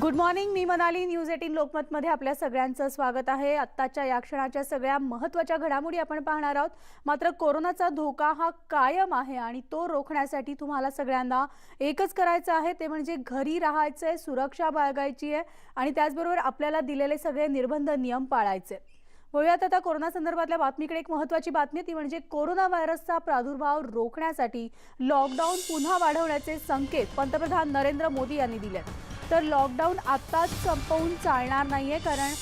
Good morning मी Manali. News eighteen लोकमतमध्ये आपल्या सगळ्यांचं स्वागत आहे. आत्ताच्या या क्षणाच्या सगळ्या महत्त्वाच्या घडामोडी आपण पाहणार आहोत. मात्र कोरोनाचा धोका हा कायम आहे आणि तो रोखण्यासाठी तुम्हाला सगळ्यांना एकच करायचं आहे. ते म्हणजे घरी राहायचं आहे सुरक्षा बाळगायची आहे आणि त्याचबरोबर आपल्याला दिलेले सगळे निर्बंध नियम पाळायचे. वळूयात आता कोरोना संदर्भातल्या बातमीकडे. एक महत्त्वाची बातमी ती म्हणजे कोरोना व्हायरसचा प्रादुर्भाव रोखण्यासाठी लॉकडाऊन पुन्हा वाढवण्याचे संकेत पंतप्रधान नरेंद्र मोदी यांनी दिले तर लॉकडाऊन आत्ताच संपवून चालणार नाही आहे कारण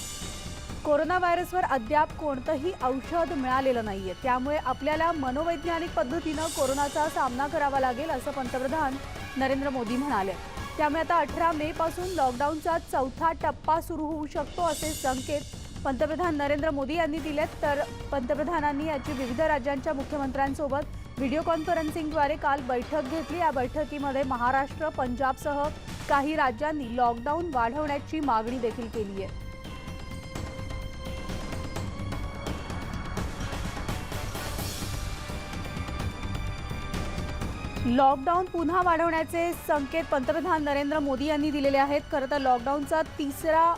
कोरोना व्हायरसवर अद्याप कोणतंही औषध मिळालेलं नाही आहे त्यामुळे आपल्याला मनोवैज्ञानिक पद्धतीनं कोरोनाचा सामना करावा लागेल असं पंतप्रधान नरेंद्र मोदी म्हणाले. त्यामुळे आता अठरा मे पासून लॉकडाऊनचा चौथा टप्पा सुरू होऊ शकतो असे संकेत पंतप्रधान नरेंद्र मोदी यांनी दिलेत. तर पंतप्रधानांनी याची विविध राज्यांच्या मुख्यमंत्र्यांसोबत व्हिडिओ कॉन्फरन्सिंगद्वारे काल बैठक घेतली. या बैठकीमध्ये महाराष्ट्र पंजाबसह काही राज्यांनी लॉकडाऊन वाढवण्याची मागणी देखील केली आहे. लॉकडाऊन पुन्हा वाढवण्याचे संकेत पंतप्रधान नरेंद्र मोदी यांनी दिलेले आहेत. खरं तर लॉकडाऊनचा तिसरा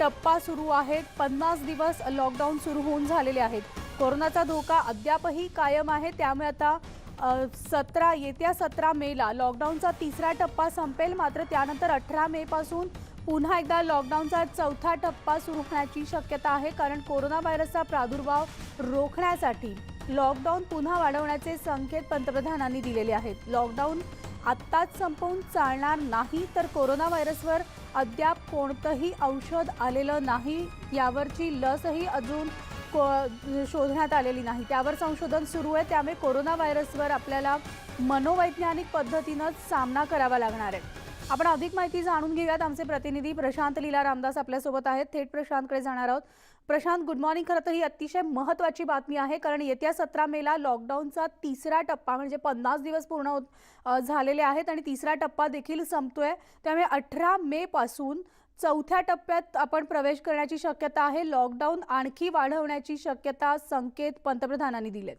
टप्पा सुरू आहे. पन्नास दिवस लॉकडाऊन सुरू होऊन झालेले आहेत. कोरोनाचा धोका अद्यापही कायम आहे. त्यामुळे आता सतरा येत्या सतरा मेला लॉकडाऊनचा तिसरा टप्पा संपेल मात्र त्यानंतर अठरा मेपासून पुन्हा एकदा लॉकडाऊनचा चौथा टप्पा सुरू होण्याची शक्यता आहे कारण कोरोना व्हायरसचा प्रादुर्भाव रोखण्यासाठी लॉकडाऊन पुन्हा वाढवण्याचे संकेत पंतप्रधानांनी दिलेले आहेत. लॉकडाऊन आत्ताच संपवून चालणार नाही तर कोरोना व्हायरसवर अद्याप कोणतंही औषध आलेलं नाही यावरची लसही अजून शोधण्यात आलेली नाही. त्यावर संशोधन सुरू आहे. त्यामुळे कोरोना व्हायरसवर आपल्याला मनोवैज्ञानिक पद्धतीनं सामना करावा लागणार आहे. आपण अधिक माहिती जाणून घेऊयात. आमचे प्रतिनिधी प्रशांत लीला रामदास आपल्यासोबत आहेत. थेट प्रशांतकडे जाणार आहोत. प्रशांत गुड मॉर्निंग खरं तर ही अतिशय महत्त्वाची बातमी आहे. कारण येत्या सतरा मेला लॉकडाऊनचा तिसरा टप्पा म्हणजे पन्नास दिवस पूर्ण होत झालेले आहेत आणि तिसरा टप्पा देखील संपतोय. त्यामुळे अठरा मेपासून चौथ्या टप्प्यात आपण प्रवेश करण्याची शक्यता आहे. लॉकडाऊन आणखी वाढवण्याची शक्यता संकेत पंतप्रधानांनी दिलेत.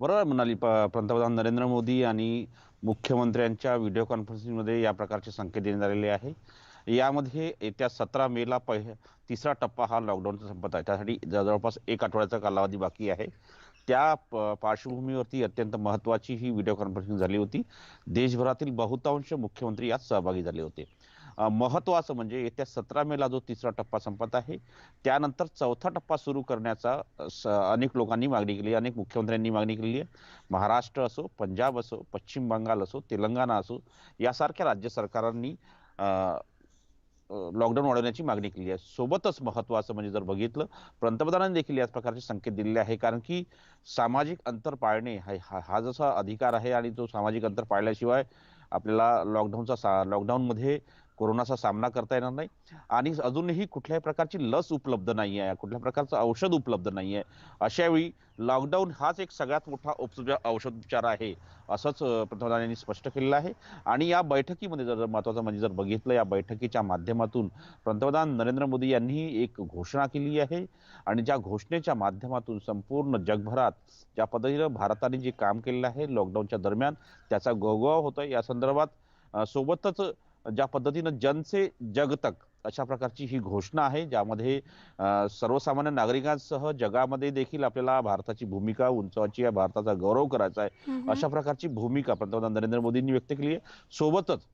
बरोबर म्हणाली प- पंतप्रधान नरेंद्र मोदी आणि मुख्यमंत्र्यांच्या व्हिडिओ कॉन्फरन्सिंगमध्ये या प्रकारचे संकेत देण्यात आलेले आहे. यामध्ये येत्या सतरा मेला पहि तिसरा टप्पा हा लॉकडाऊनचा संपत आहे. त्यासाठी जवळपास एक आठवड्याचा कालावधी बाकी आहे. त्या प- पार्श्वभूमीवरती अत्यंत महत्त्वाची ही व्हिडिओ कॉन्फरन्सिंग झाली होती. देशभरातील बहुतांश मुख्यमंत्री यात सहभागी झाले होते. महत्त्वाचं म्हणजे येत्या सतरा मेला जो तिसरा टप्पा संपत आहे त्यानंतर चौथा टप्पा सुरू करण्याचा स- अनेक लोकांनी मागणी केली अनेक मुख्यमंत्र्यांनी मागणी केली आहे. महाराष्ट्र असो पंजाब असो पश्चिम बंगाल असो तेलंगणा असो यासारख्या राज्य सरकारांनी लॉकडाऊन वाढवण्याची मागणी केली आहे. सोबतच महत्त्वाचं म्हणजे जर बघितलं पंतप्रधानांनी देखील याच प्रकारचे संकेत दिलेले आहे कारण की सामाजिक अंतर पाळणे हा हा- हा जसा अधिकार आहे आणि तो सामाजिक अंतर पाळल्याशिवाय आपल्याला लॉकडाऊनचा सा लॉकडाऊनमध्ये कोरोनाचा सामना करता येणार नाही. आणि अजूनही कुठल्याही प्रकारची लस उपलब्ध नाही आहे कुठल्या प्रकारचं औषध उपलब्ध नाही आहे अशावेळी लॉकडाऊन हाच एक सगळ्यात मोठा उपचार औषधोपचार आहे असंच पंतप्रधानांनी स्पष्ट केलेलं आहे. आणि या बैठकीमध्ये जर महत्त्वाचं म्हणजे जर बघितलं या बैठकीच्या माध्यमातून पंतप्रधान नरेंद्र मोदी यांनी एक घोषणा केली आहे. आणि ज्या घोषणेच्या माध्यमातून संपूर्ण जगभरात ज्या पद्धतीनं भारताने जे काम केलेलं आहे लॉकडाऊनच्या दरम्यान त्याचा गौगव होतोय. या संदर्भात सोबतच ज्या पद्धतीनं जन से जग तक अशा प्रकारची ही घोषणा आहे ज्यामध्ये सर्वसामान्य नागरिकांसह जगामध्ये देखील आपल्याला भारताची भूमिका उंचवायची आहे भारताचा गौरव करायचा आहे अशा प्रकारची भूमिका पंतप्रधान नरेंद्र मोदींनी व्यक्त केली आहे. सोबतच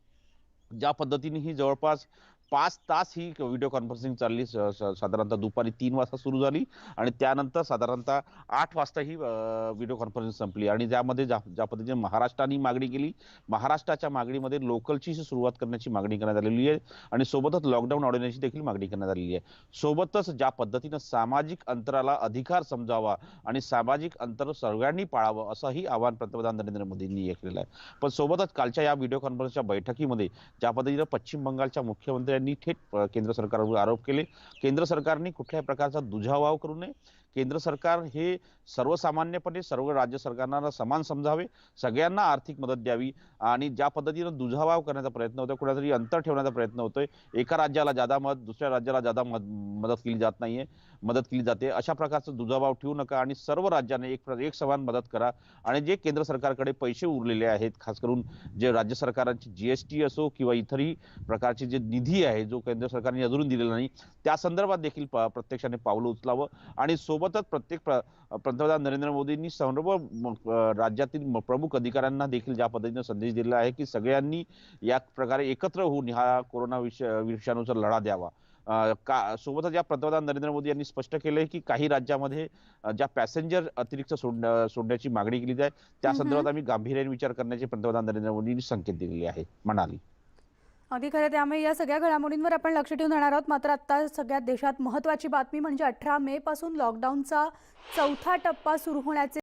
ज्या पद्धतीने ही जवळपास पाच तास ही व्हिडिओ कॉन्फरन्सिंग चालली साधारणतः दुपारी तीन वाजता सुरू झाली आणि त्यानंतर साधारणतः आठ वाजता ही व्हिडिओ कॉन्फरन्स संपली. आणि ज्यामध्ये ज्या ज्या पद्धतीने महाराष्ट्राने मागणी केली महाराष्ट्राच्या मागणीमध्ये लोकलची सुरुवात करण्याची मागणी करण्यात आलेली आहे आणि सोबतच लॉकडाऊन वाढवण्याची देखील मागणी करण्यात आलेली आहे. सोबतच ज्या पद्धतीनं सामाजिक अंतराला अधिकार समजावा आणि सामाजिक अंतर सगळ्यांनी पाळावं असंही आवाहन पंतप्रधान नरेंद्र मोदींनी केलेलं आहे. पण सोबतच कालच्या या व्हिडिओ कॉन्फरन्सच्या बैठकीमध्ये ज्या पद्धतीनं पश्चिम बंगालच्या मुख्यमंत्री मुख्यमंत्र्यांनी थेट केंद्र सरकारवर आरोप केले. केंद्र सरकारने कुठल्याही प्रकारचा दुजाभाव करू नये. केंद्र सरकार हे सर्वसामान्यपणे सर्व राज्य सरकारांना समान समजावे सगळ्यांना आर्थिक मदत द्यावी आणि ज्या पद्धतीनं दुजाभाव करण्याचा प्रयत्न होतोय कुणातरी अंतर ठेवण्याचा प्रयत्न होतोय एका राज्याला जादा मदत दुसऱ्या राज्याला जादा मद- मदत केली जात नाहीये मदत केली जाते अशा प्रकारचं दुजाभाव ठेवू नका आणि सर्व राज्याने एक एक समान मदत करा आणि जे केंद्र सरकारकडे पैसे उरलेले आहेत खास करून जे राज्य सरकारांची जीएसटी असो किंवा इतरही प्रकारचे जे निधी आहे जो केंद्र सरकारने अजून दिलेला नाही त्या संदर्भात देखील प- प्रत्यक्षाने पावलं उचलावं आणि सोबतच प्रत्येक प्र- पंतप्रधान नरेंद्र मोदींनी सर्व राज्यातील प्रमुख अधिकाऱ्यांना देखील ज्या पद्धतीने संदेश दिलेला आहे की सगळ्यांनी या प्रकारे एकत्र होऊन हा कोरोना विष विषाणूचा लढा द्यावा का सोबतच या पंतप्रधान नरेंद्र मोदी यांनी स्पष्ट केलंय की काही राज्यामध्ये ज्या पॅसेंजर अतिरिक्त सोड सोडण्याची मागणी केली जाते त्या. संदर्भात आम्ही गांभीर्याने विचार करण्याचे पंतप्रधान नरेंद्र मोदींनी संकेत दिलेले आहे म्हणाली अगदी खरं त्यामुळे या सगळ्या घडामोडींवर आपण लक्ष ठेवून राहणार आहोत. मात्र आत्ता सगळ्यात देशात महत्त्वाची बातमी म्हणजे अठरा मेपासून लॉकडाऊनचा चौथा टप्पा सुरू होण्याचे